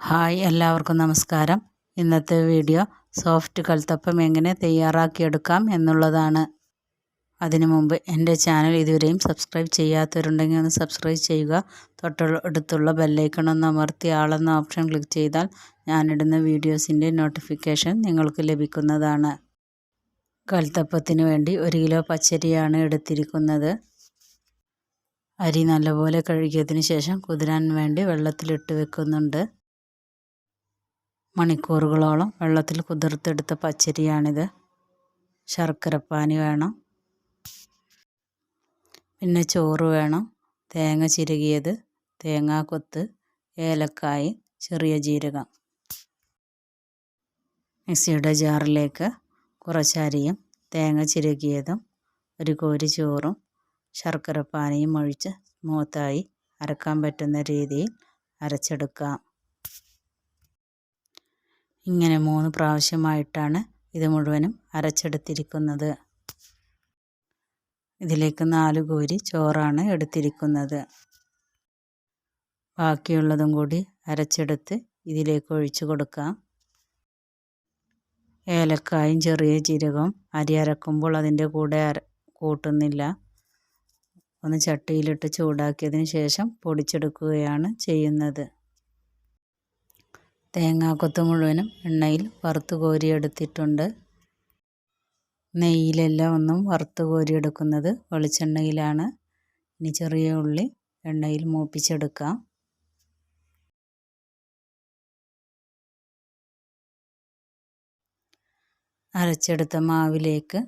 Hi എല്ലാവർക്കും നമസ്കാരം. ഇന്നത്തെ വീഡിയോ സോഫ്റ്റ് കൽത്തപ്പം എങ്ങനെ തയ്യാറാക്കിയെടുക്കാം എന്നുള്ളതാണ്. അതിനു മുമ്പ് എന്റെ ചാനൽ ഇതുവരെയും സബ്സ്ക്രൈബ് ചെയ്യാത്തവരുണ്ടെങ്കിൽ ഒന്ന് സബ്സ്ക്രൈബ് ചെയ്യുക. തൊട്ടടുത്തുള്ള ബെല്ലൈക്കൺ ഒന്ന് അമർത്തി ആളെന്ന ഓപ്ഷൻ ക്ലിക്ക് ചെയ്താൽ ഞാനിടുന്ന വീഡിയോസിന്റെ നോട്ടിഫിക്കേഷൻ നിങ്ങൾക്ക് ലഭിക്കുന്നതാണ്. കൽത്തപ്പത്തിന് വേണ്ടി ഒരു കിലോ പച്ചരിയാണ് എടുത്തിരിക്കുന്നത്. അരി നല്ലപോലെ കഴുകിയതിന് ശേഷം കുതിരാൻ വേണ്ടി വെള്ളത്തിലിട്ട് വെക്കുന്നുണ്ട്. മണിക്കൂറുകളോളം വെള്ളത്തിൽ കുതിർത്തെടുത്ത പച്ചരിയാണിത്. ശർക്കരപ്പാനി വേണം. പിന്നെ ചോറ് വേണം. തേങ്ങ ചിരകിയത് തേങ്ങാക്കൊത്ത് ഏലക്കായി ചെറിയ ജീരകം. മിക്സിയുടെ ജാറിലേക്ക് കുറച്ചരിയും തേങ്ങ ചിരകിയതും ഒരു കോരി ചോറും ശർക്കരപ്പാനിയും ഒഴിച്ച് സ്മൂത്തായി അരക്കാൻ പറ്റുന്ന രീതിയിൽ അരച്ചെടുക്കാം. ഇങ്ങനെ മൂന്ന് പ്രാവശ്യമായിട്ടാണ് ഇത് മുഴുവനും അരച്ചെടുത്തിരിക്കുന്നത്. ഇതിലേക്ക് നാല് കോരി ചോറാണ് എടുത്തിരിക്കുന്നത്. ബാക്കിയുള്ളതും കൂടി അരച്ചെടുത്ത് ഇതിലേക്ക് ഒഴിച്ചു കൊടുക്കാം. ഏലക്കായും ചെറിയ ജീരകവും അരി അരക്കുമ്പോൾ അതിന്റെ കൂടെ അര കൂട്ടുന്നില്ല. ഒന്ന് ചട്ടിയിലിട്ട് ചൂടാക്കിയതിന് ശേഷം പൊടിച്ചെടുക്കുകയാണ് ചെയ്യുന്നത്. തേങ്ങാക്കൊത്ത് മുഴുവനും എണ്ണയിൽ വറുത്ത് കോരിയെടുത്തിട്ടുണ്ട്. നെയ്യിലെല്ലാം ഒന്നും വറുത്ത് കോരിയെടുക്കുന്നത് വെളിച്ചെണ്ണയിലാണ്. ഇനി ചെറിയ ഉള്ളി എണ്ണയിൽ മൂപ്പിച്ചെടുക്കാം. അരച്ചെടുത്ത മാവിലേക്ക്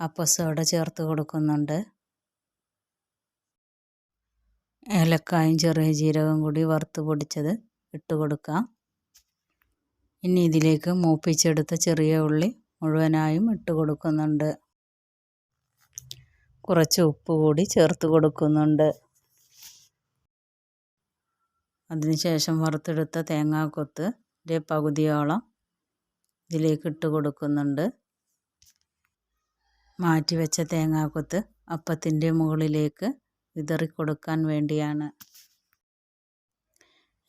അപ്പസോട ചേർത്ത് കൊടുക്കുന്നുണ്ട്. ഏലക്കായും ചെറിയ ജീരകം കൂടി വറുത്ത് പൊടിച്ചത് ഇട്ട് കൊടുക്കാം. ഇനി ഇതിലേക്ക് മൂപ്പിച്ചെടുത്ത ചെറിയ ഉള്ളി മുഴുവനായും ഇട്ട് കൊടുക്കുന്നുണ്ട്. കുറച്ച് ഉപ്പ് കൂടി ചേർത്ത് കൊടുക്കുന്നുണ്ട്. അതിനുശേഷം വറുത്തെടുത്ത തേങ്ങാക്കൊത്ത് പകുതിയോളം ഇതിലേക്ക് ഇട്ട് കൊടുക്കുന്നുണ്ട്. മാറ്റി വെച്ച തേങ്ങാക്കൊത്ത് അപ്പത്തിന്റെ മുകളിലേക്ക് വിതറി കൊടുക്കാൻ വേണ്ടിയാണ്.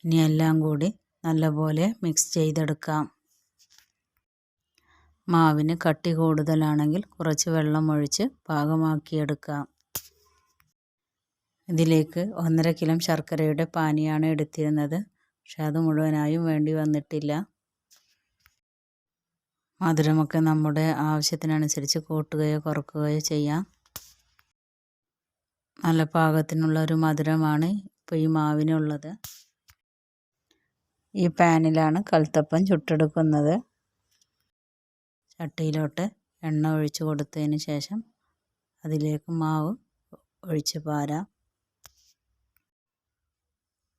ഇനി എല്ലാം കൂടി നല്ലപോലെ മിക്സ് ചെയ്തെടുക്കാം. മാവിന് കട്ടി കൂടുതലാണെങ്കിൽ കുറച്ച് വെള്ളം ഒഴിച്ച് പാകമാക്കിയെടുക്കാം. ഇതിലേക്ക് ഒന്നര കിലോ ശർക്കരയുടെ പാനിയാണ് എടുത്തിരുന്നത്. പക്ഷെ അത് മുഴുവനായും വേണ്ടി വന്നിട്ടില്ല. മധുരമൊക്കെ നമ്മുടെ ആവശ്യത്തിനനുസരിച്ച് കൂട്ടുകയോ കുറക്കുകയോ ചെയ്യാം. നല്ല പാകത്തിനുള്ള ഒരു മധുരമാണ് ഇപ്പോൾ ഈ മാവിനുള്ളത്. ഈ പാനിലാണ് കൽത്തപ്പം ചുട്ടെടുക്കുന്നത്. ചട്ടിയിലോട്ട് എണ്ണ ഒഴിച്ച് കൊടുത്തതിന് ശേഷം അതിലേക്ക് മാവ് ഒഴിച്ച് പാരാം.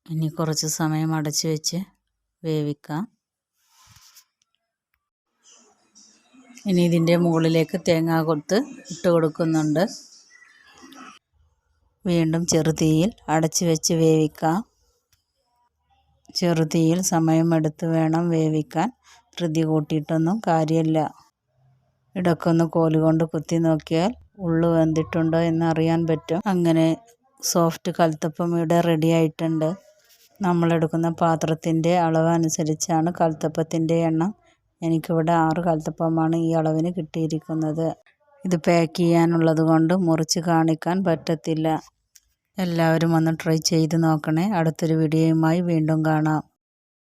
ഇനി കുറച്ച് സമയം അടച്ച് വെച്ച് വേവിക്കാം. ഇനി ഇതിന്റെ മുകളിലേക്ക് തേങ്ങ കൊത്ത് ഇട്ട് കൊടുക്കുന്നുണ്ട്. വീണ്ടും ചെറുതീയിൽ അടച്ച് വെച്ച് വേവിക്കാം. ചെറുതീയിൽ സമയമെടുത്ത് വേണം വേവിക്കാൻ. ധൃതി കൂട്ടിയിട്ടൊന്നും കാര്യമില്ല. ഇടയ്ക്കൊന്ന് കോലുകൊണ്ട് കുത്തി നോക്കിയാൽ ഉള്ളു വെന്തിട്ടുണ്ടോ എന്ന് അറിയാൻ പറ്റും. അങ്ങനെ സോഫ്റ്റ് കൽത്തപ്പം ഇവിടെ റെഡി ആയിട്ടുണ്ട്. നമ്മളെടുക്കുന്ന പാത്രത്തിന്റെ അനുസരിച്ചാണ് കൽത്തപ്പത്തിന്റെ എണ്ണം. എനിക്കിവിടെ ആറ് കൽത്തപ്പമാണ് ഈ അളവിന് കിട്ടിയിരിക്കുന്നത്. ഇത് പാക്ക് ചെയ്യാനുള്ളത് കൊണ്ട് മുറിച്ച് കാണിക്കാൻ പറ്റത്തില്ല. എല്ലാവരും ഒന്ന് ട്രൈ ചെയ്ത് നോക്കണേ. അടുത്തൊരു വീഡിയോയുമായി വീണ്ടും കാണാം.